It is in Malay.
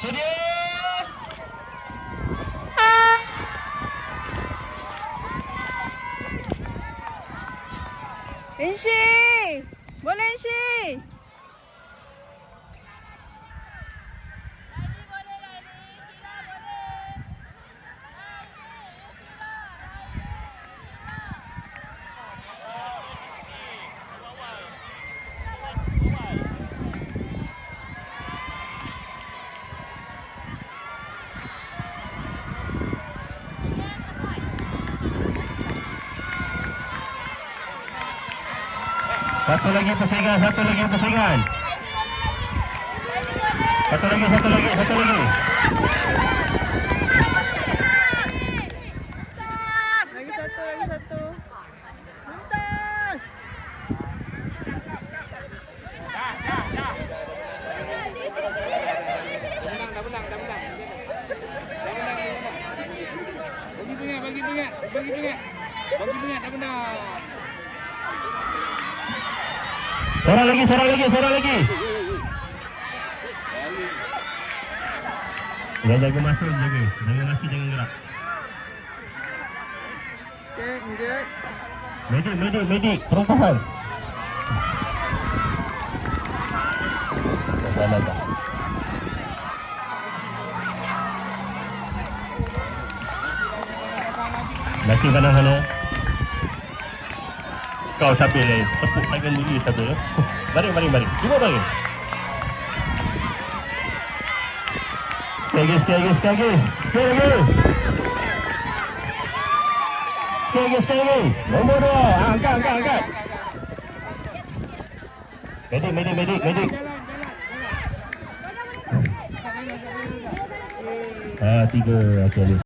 Sedia. Inshi! Boleh Inshi! Satu lagi persaingan, satu lagi persaingan. Satu lagi, satu lagi, satu lagi. Lagi satu, lagi satu. Lintas! Bagi pingat, bagi pingat, bagi pingat. Bagi pingat, dah benar. Seorang lagi, seorang lagi, seorang lagi. Jangan jaga masa, jaga. Jaga masa, jangan gerak. Medik, medik, medik. Perempuan. Dah, dah, dah. Laki kanan sana. Kau siapa lain? Tepuk tangan diri siapa ya? Baring, baring, baring. Cuba baring. Sekali lagi, sekali lagi, sekali lagi. Sekali lagi. Sekali lagi, sekali lagi. Nombor dua. Ha, angkat, angkat, angkat. Medik, medik, medik, medik. Ah, tiga. Okey.